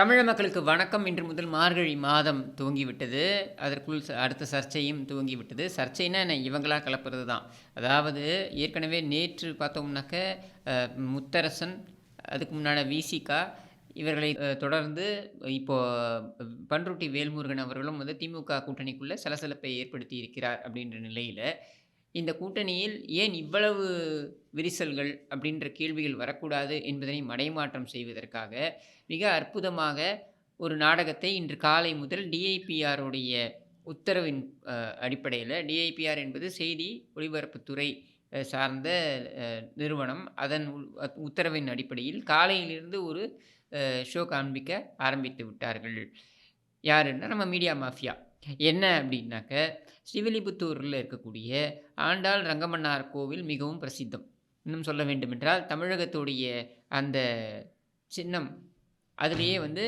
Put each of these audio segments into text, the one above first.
தமிழக மக்களுக்கு வணக்கம். இன்று முதல் மார்கழி மாதம் துவங்கிவிட்டது. அதற்குள் ச- அடுத்த சர்ச்சையும் துவங்கிவிட்டது. சர்ச்சைனா என்ன? இவங்களா கலப்புறது தான். அதாவது ஏற்கனவே நேற்று பார்த்தோம்னாக்க முத்தரசன் அதுக்கு முன்னாடி விசிகா இவர்களை தொடர்ந்து இப்போது பன்ருட்டி பண்ருட்டி வேல்முருகன் அவர்களும் வந்து திமுக கூட்டணிக்குள்ளே சலசலப்பை ஏற்படுத்தி இருக்கிறார் அப்படின்ற நிலையில் இந்த கூட்டணியில் ஏன் இவ்வளவு விரிசல்கள் அப்படின்ற கேள்விகள் வரக்கூடாது என்பதனை மடைமாற்றம் செய்வதற்காக மிக அற்புதமாக ஒரு நாடகத்தை இன்று காலை முதல் டிஐபிஆருடைய உத்தரவின் அடிப்படையில் டிஐபிஆர் என்பது செய்தி ஒளிபரப்புத்துறை சார்ந்த நிறுவனம். அதன் உத்தரவின் அடிப்படையில் காலையிலிருந்து ஒரு ஷோ காண்பிக்க ஆரம்பித்து விட்டார்கள். யாருன்னா நம்ம மீடியா மாஃபியா. என்ன அப்படின்னாக்க ஸ்ரீவில்லிபுத்தூரில் இருக்கக்கூடிய ஆண்டாள் ரங்கமன்னார் கோவில் மிகவும் பிரசித்தம். இன்னும் சொல்ல வேண்டுமென்றால் தமிழகத்துடைய அந்த சின்னம் அதிலேயே வந்து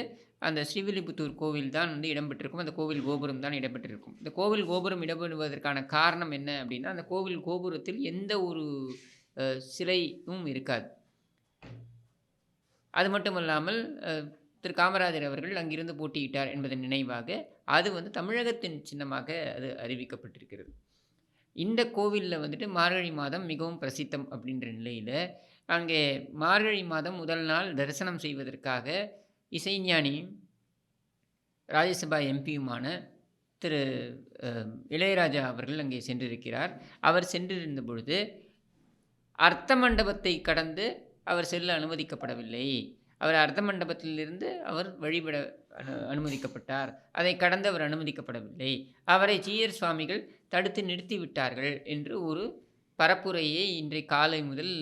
அந்த ஸ்ரீவில்லிபுத்தூர் கோவில் தான் வந்து இடம்பெற்றிருக்கும். அந்த கோவில் கோபுரம் தான் இடம்பெற்றிருக்கும். இந்த கோவில் கோபுரம் இடம்பெறுவதற்கான காரணம் என்ன அப்படின்னா அந்த கோவில் கோபுரத்தில் எந்த ஒரு சிலையும் இருக்காது. அது மட்டும் இல்லாமல் திரு காமராஜர் அவர்கள் அங்கிருந்து போட்டியிட்டார் என்பதன் நினைவாக அது வந்து தமிழகத்தின் சின்னமாக அது அறிவிக்கப்பட்டிருக்கிறது. இந்த கோவிலில் வந்துட்டு மார்கழி மாதம் மிகவும் பிரசித்தம் அப்படின்ற நிலையில் அங்கே மார்கழி மாதம் முதல் நாள் தரிசனம் செய்வதற்காக இசைஞானியும் ராஜ்யசபா எம்பியுமான திரு இளையராஜா அவர்கள் அங்கே சென்றிருக்கிறார். அவர் சென்றிருந்த பொழுது அர்த்த மண்டபத்தை கடந்து அவர் செல்ல அனுமதிக்கப்படவில்லை. அவர் அர்த்த மண்டபத்திலிருந்து அவர் வழிபட அனு அனுமதிக்கப்பட்டார். அதை கடந்து அவர் அனுமதிக்கப்படவில்லை. அவரை ஜீயர் சுவாமிகள் தடுத்து நிறுத்திவிட்டார்கள் என்று ஒரு பரப்புரையை இன்றைய காலை முதல்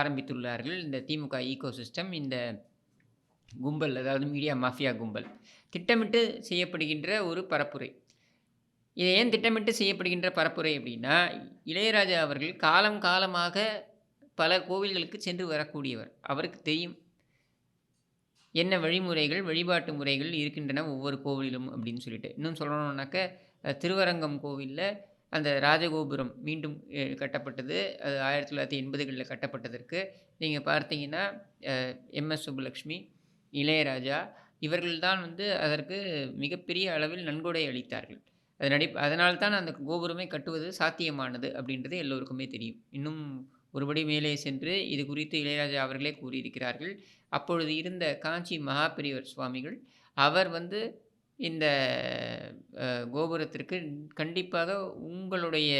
ஆரம்பித்துள்ளார்கள். இந்த திமுக ஈகோ சிஸ்டம் இந்த கும்பல் அதாவது மீடியா மாஃபியா கும்பல். திட்டமிட்டு செய்யப்படுகின்ற ஒரு பரப்புரை. இது ஏன் திட்டமிட்டு செய்யப்படுகின்ற பரப்புரை அப்படின்னா இளையராஜா அவர்கள் காலம் காலமாக பல கோவில்களுக்கு சென்று வரக்கூடியவர். அவருக்கு தெரியும். என்ன வழிமுறைகள் வழிபாட்டு முறைகள் இருக்கின்றன ஒவ்வொரு கோவிலும் அப்படின்னு சொல்லிட்டு. இன்னும் சொல்லணும்னாக்க திருவரங்கம் கோவிலில் அந்த ராஜகோபுரம் மீண்டும் கட்டப்பட்டது. அது ஆயிரத்தி தொள்ளாயிரத்தி எண்பதுகளில் கட்டப்பட்டதற்கு. நீங்கள் பார்த்தீங்கன்னா எம்எஸ் சுப்புலக்ஷ்மி இளையராஜா இவர்கள்தான் வந்து அதற்கு மிகப்பெரிய அளவில் நன்கொடை அளித்தார்கள். அதன் அதனால் தான் அந்த கோபுரமே கட்டுவது சாத்தியமானது அப்படின்றது எல்லோருக்குமே தெரியும். இன்னும் ஒருபடி மேலே சென்று இது குறித்து இளையராஜா அவர்களே கூறியிருக்கிறார்கள். அப்பொழுது இருந்த காஞ்சி மகாபெரியவர் சுவாமிகள் அவர் வந்து இந்த கோபுரத்திற்கு கண்டிப்பாக உங்களுடைய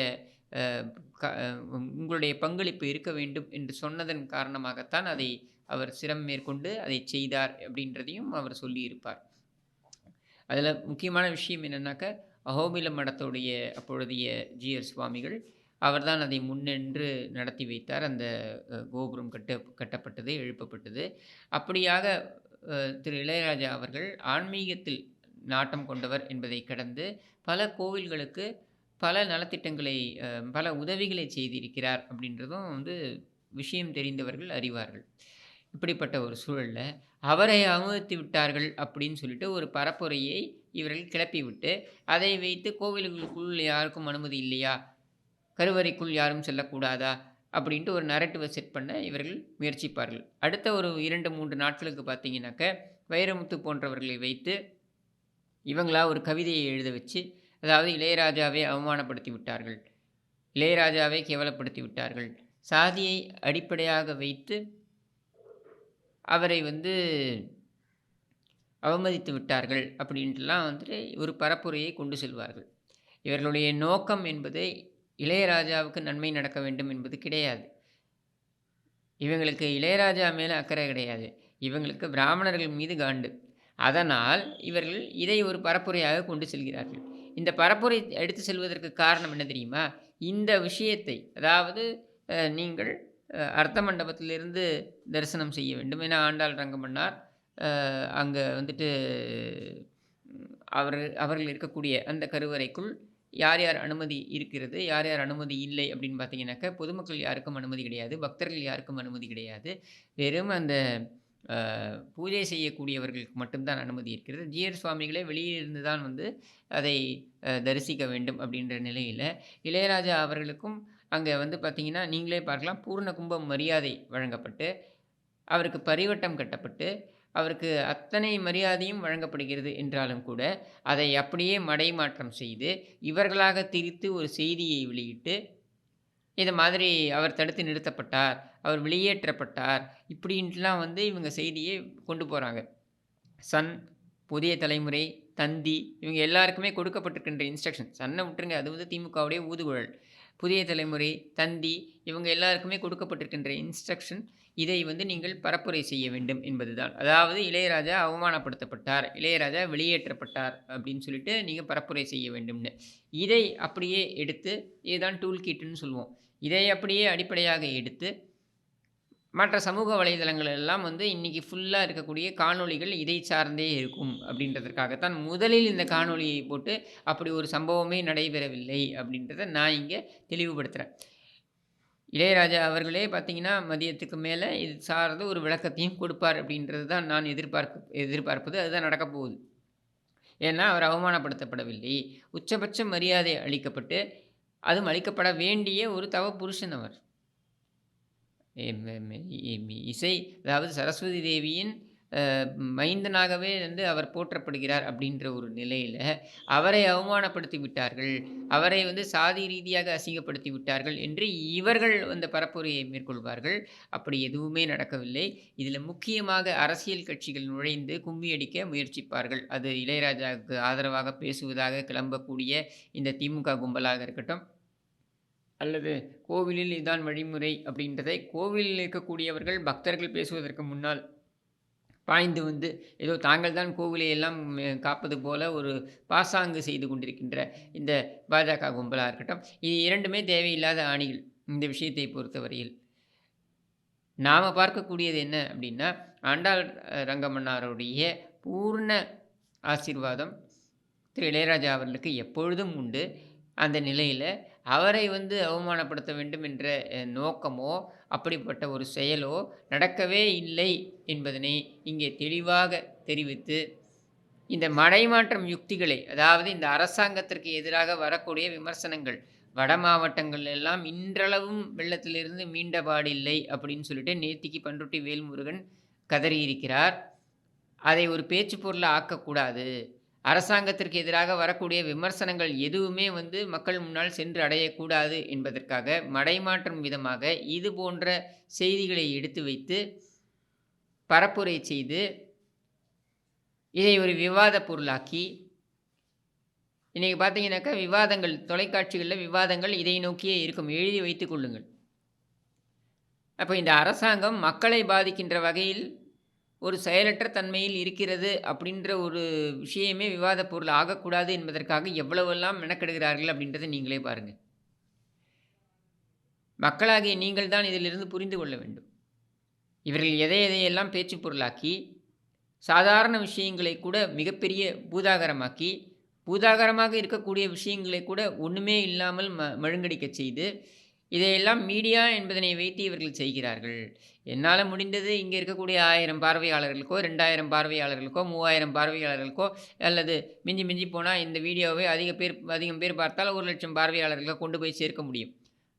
க- உங்களுடைய பங்களிப்பு இருக்க வேண்டும் என்று சொன்னதன் காரணமாகத்தான் அதை அவர் சிரம் மேற்கொண்டு அதை செய்தார் அப்படின்றதையும் அவர் சொல்லியிருப்பார். அதில் முக்கியமான விஷயம் என்னென்னாக்கா அஹோபில மடத்துடைய அப்பொழுதைய ஜிஆர் சுவாமிகள் அவர்தான் அதை முன்னின்று நடத்தி வைத்தார். அந்த கோபுரம் கட்ட கட்டப்பட்டது எழுப்பப்பட்டது. அப்படியாக திரு இளையராஜா அவர்கள் ஆன்மீகத்தில் நாட்டம் கொண்டவர் என்பதை கடந்து பல கோவில்களுக்கு பல நலத்திட்டங்களை பல உதவிகளை செய்திருக்கிறார் அப்படின்றதும் வந்து விஷயம் தெரிந்தவர்கள் அறிவார்கள். இப்படிப்பட்ட ஒரு சூழலில் அவரை அவமதித்து விட்டார்கள் அப்படின்னு சொல்லிட்டு ஒரு பரப்புரையை இவர்கள் கிளப்பி விட்டு அதை வைத்து கோவில்களுக்குள் யாருக்கும் அனுமதி இல்லையா? கருவறைக்குள் யாரும் செல்லக்கூடாதா? அப்படின்ட்டு ஒரு நரட்டிவை செட் பண்ண இவர்கள் முயற்சிப்பார்கள். அடுத்த ஒரு இரண்டு மூன்று நாட்களுக்கு பார்த்தீங்கன்னாக்க வைரமுத்து போன்றவர்களை வைத்து இவங்களா ஒரு கவிதையை எழுத வச்சு அதாவது இளையராஜாவை அவமானப்படுத்தி விட்டார்கள். இளையராஜாவை கேவலப்படுத்தி விட்டார்கள். சாதியை அடிப்படையாக வைத்து அவரை வந்து அவமதித்து விட்டார்கள் அப்படின்ட்டுலாம் வந்துட்டு ஒரு பரப்புரையை கொண்டு செல்வார்கள். இவர்களுடைய நோக்கம் என்பது இளையராஜாவுக்கு நன்மை நடக்க வேண்டும் என்பது கிடையாது. இவங்களுக்கு இளையராஜா மேலே அக்கறை கிடையாது. இவங்களுக்கு பிராமணர்கள் மீது காண்டு. அதனால் இவர்கள் இதை ஒரு பரப்புரையாக கொண்டு செல்கிறார்கள். இந்த பரப்புரை எடுத்து செல்வதற்கு காரணம் என்ன தெரியுமா? இந்த விஷயத்தை அதாவது நீங்கள் அர்த்த மண்டபத்திலிருந்து தரிசனம் செய்ய வேண்டும் என ஆண்டாள் ரங்கமன்னார் அங்கே வந்துட்டு அவர் அவர்கள் இருக்கக்கூடிய அந்த கருவறைக்குள் யார் யார் அனுமதி இருக்கிறது யார் யார் அனுமதி இல்லை அப்படின்னு பார்த்தீங்கன்னாக்கா பொதுமக்கள் யாருக்கும் அனுமதி கிடையாது பக்தர்கள் யாருக்கும் அனுமதி கிடையாது. வெறும் அந்த பூஜை செய்யக்கூடியவர்களுக்கு மட்டும்தான் அனுமதி இருக்கிறது. ஜிஆர் சுவாமிகளே வெளியிலிருந்து தான் வந்து அதை தரிசிக்க வேண்டும் அப்படின்ற நிலையில் இளையராஜா அவர்களுக்கும் அங்கே வந்து பார்த்திங்கன்னா நீங்களே பார்க்கலாம் பூர்ண கும்ப மரியாதை வழங்கப்பட்டு அவருக்கு பரிவட்டம் கட்டப்பட்டு அவருக்கு அத்தனை மரியாதையும் வழங்கப்படுகிறது என்றாலும் கூட அதை அப்படியே மடைமாற்றம் செய்து இவர்களாக திரித்து ஒரு செய்தியை வெளியிட்டு இதை மாதிரி அவர் தடுத்து நிறுத்தப்பட்டார் அவர் வெளியேற்றப்பட்டார் இப்படின்ட்டுலாம் வந்து இவங்க செய்தியை கொண்டு போகிறாங்க சன் புதிய தலைமுறை தந்தி இவங்க எல்லாருக்குமே கொடுக்கப்பட்டிருக்கின்ற இன்ஸ்ட்ரக்ஷன் சன்னை விட்டுருங்க அது வந்து திமுகவுடைய ஊதுகுழல். புதிய தலைமுறை தந்தி இவங்க எல்லாருக்குமே கொடுக்கப்பட்டிருக்கின்ற இன்ஸ்ட்ரக்ஷன் இதை வந்து நீங்கள் பரப்புரை செய்ய வேண்டும் என்பதுதான். அதாவது இளையராஜா அவமானப்படுத்தப்பட்டார் இளையராஜா வெளியேற்றப்பட்டார் அப்படின்னு சொல்லிட்டு நீங்கள் பரப்புரை செய்ய வேண்டும்னு. இதை அப்படியே எடுத்து இதுதான் டூல் கிட்டுன்னு சொல்லுவோம். இதை அப்படியே அடிப்படையாக எடுத்து மற்ற சமூக வலைதளங்கள் எல்லாம் வந்து இன்றைக்கி ஃபுல்லாக இருக்கக்கூடிய காணொளிகள் இதை சார்ந்தே இருக்கும் அப்படின்றதற்காகத்தான் முதலில் இந்த காணொலியை போட்டு அப்படி ஒரு சம்பவமே நடைபெறவில்லை அப்படின்றத நான் இங்கே தெளிவுபடுத்துகிறேன் இளையராஜா அவர்களே பார்த்திங்கன்னா மதியத்துக்கு மேலே இது சார்ந்த ஒரு விளக்கத்தையும் கொடுப்பார் அப்படின்றது தான் நான் எதிர்பார்க்க எதிர்பார்ப்பது. அதுதான் நடக்கப்போகுது ஏன்னா அவர் அவமானப்படுத்தப்படவில்லை. உச்சபட்ச மரியாதை அளிக்கப்பட்டு அதுவும் அளிக்கப்பட வேண்டிய ஒரு தவ புருஷன் அவர். இசை அதாவது சரஸ்வதி தேவியின் மைந்தனாகவே வந்து அவர் போற்றப்படுகிறார் அப்படின்ற ஒரு நிலையில் அவரை அவமானப்படுத்தி விட்டார்கள். அவரை வந்து சாதி ரீதியாக அசிங்கப்படுத்தி விட்டார்கள் என்று இவர்கள் அந்த பரப்புரையை மேற்கொள்வார்கள். அப்படி எதுவுமே நடக்கவில்லை. இதில் முக்கியமாக அரசியல் கட்சிகள் நுழைந்து கும்மியடிக்க முயற்சிப்பார்கள். அது இளையராஜாவுக்கு ஆதரவாக பேசுவதாக கிளம்பக்கூடிய இந்த திமுக கும்பலாக இருக்கட்டும் அல்லது கோவிலில் இதுதான் வழிமுறை அப்படின்றதை கோவிலில் இருக்கக்கூடியவர்கள் பக்தர்கள் பேசுவதற்கு முன்னால் பாய்ந்து வந்து ஏதோ தாங்கள் தான் கோவிலை எல்லாம் காப்பது போல ஒரு பாசாங்கு செய்து கொண்டிருக்கின்ற இந்த பாஜக கும்பலாக இருக்கட்டும் இது இரண்டுமே தேவையில்லாத ஆணிகள் இந்த விஷயத்தை பொறுத்தவரையில். நாம் பார்க்கக்கூடியது என்ன அப்படின்னா ஆண்டாள் ரங்கமன்னாருடைய பூர்ண ஆசீர்வாதம் திரு இளையராஜா அவர்களுக்கு எப்பொழுதும் உண்டு. அந்த நிலையில் அவரை வந்து அவமானப்படுத்த வேண்டும் என்ற நோக்கமோ அப்படிப்பட்ட ஒரு செயலோ நடக்கவே இல்லை என்பதனை இங்கே தெளிவாக தெரிவித்து இந்த மடைமாற்றம் யுக்திகளை அதாவது இந்த அரசாங்கத்திற்கு எதிராக வரக்கூடிய விமர்சனங்கள் வட மாவட்டங்கள் எல்லாம் இன்றளவும் வெள்ளத்திலிருந்து மீண்டபாடில்லை அப்படின்னு சொல்லிட்டு நேத்திக்கு பண்ருட்டி வேல்முருகன் கதறியிருக்கிறார். அதை ஒரு பேச்சு பொருளை ஆக்கக்கூடாது. அரசாங்கத்திற்கு எதிராக வரக்கூடிய விமர்சனங்கள் எதுவுமே வந்து மக்கள் முன்னால் சென்று அடையக்கூடாது என்பதற்காக மடைமாற்றும் விதமாக இது போன்ற செய்திகளை எடுத்து வைத்து பரப்புரை செய்து இதை ஒரு விவாத பொருளாக்கி இன்றைக்கி பார்த்தீங்கன்னாக்கா விவாதங்கள் தொலைக்காட்சிகளில் விவாதங்கள் இதை நோக்கியே இருக்கும். எழுதி வைத்துக் கொள்ளுங்கள். அப்போ இந்த அரசாங்கம் மக்களை பாதிக்கின்ற வகையில் ஒரு செயலற்ற தன்மையில் இருக்கிறது அப்படின்ற ஒரு விஷயமே விவாத பொருள் ஆகக்கூடாது என்பதற்காக எவ்வளவெல்லாம் மெனக்கெடுகிறார்கள் அப்படின்றத நீங்களே பாருங்கள் மக்களாகிய நீங்கள் தான் இதிலிருந்து புரிந்து கொள்ள வேண்டும். இவர்கள் எதை எதையெல்லாம் பேச்சு பொருளாக்கி சாதாரண விஷயங்களை கூட மிகப்பெரிய பூதாகரமாக்கி பூதாகரமாக இருக்கக்கூடிய விஷயங்களை கூட ஒன்றுமே இல்லாமல் ம மழுங்கடிக்க செய்து இதையெல்லாம் மீடியா என்பதனை வைத்து இவர்கள் செய்கிறார்கள். என்னால் முடிந்தது இங்கே இருக்கக்கூடிய ஆயிரம் பார்வையாளர்களுக்கோ ரெண்டாயிரம் பார்வையாளர்களுக்கோ மூவாயிரம் பார்வையாளர்களுக்கோ அல்லது மிஞ்சி மிஞ்சி போனால் இந்த வீடியோவை அதிக பேர் அதிகம் பேர் பார்த்தால் ஒரு லட்சம் பார்வையாளர்களை கொண்டு போய் சேர்க்க முடியும்.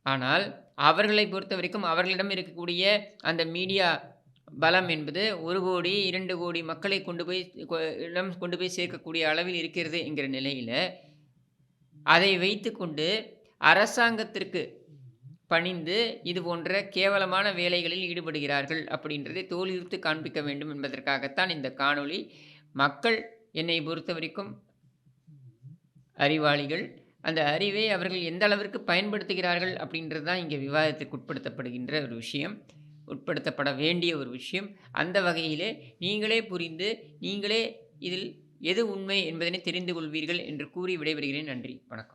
ஆனால் அவர்களை பொறுத்த வரைக்கும் அவர்களிடம் இருக்கக்கூடிய அந்த மீடியா பலம் என்பது ஒரு கோடி இரண்டு கோடி மக்களை கொண்டு போய் இடம் கொண்டு போய் சேர்க்கக்கூடிய அளவில் இருக்கிறது என்கிற நிலையில் அதை வைத்துக்கொண்டு அரசாங்கத்திற்கு பணிந்து இது போன்ற கேவலமான வேலைகளில் ஈடுபடுகிறார்கள் அப்படின்றதை தோலியுறுத்து காண்பிக்க வேண்டும் என்பதற்காகத்தான் இந்த காணொளி. மக்கள் என்னை பொறுத்த வரைக்கும் அறிவாளிகள். அந்த அறிவை அவர்கள் எந்த அளவிற்கு பயன்படுத்துகிறார்கள் அப்படின்றது தான் இங்கே விவாதத்திற்கு உட்படுத்தப்படுகின்ற ஒரு விஷயம். உட்படுத்தப்பட வேண்டிய ஒரு விஷயம். அந்த வகையிலே நீங்களே புரிந்து நீங்களே இதில் எது உண்மை என்பதனை தெரிந்து கொள்வீர்கள் என்று கூறி விடைபெறுகிறேன். நன்றி. வணக்கம்.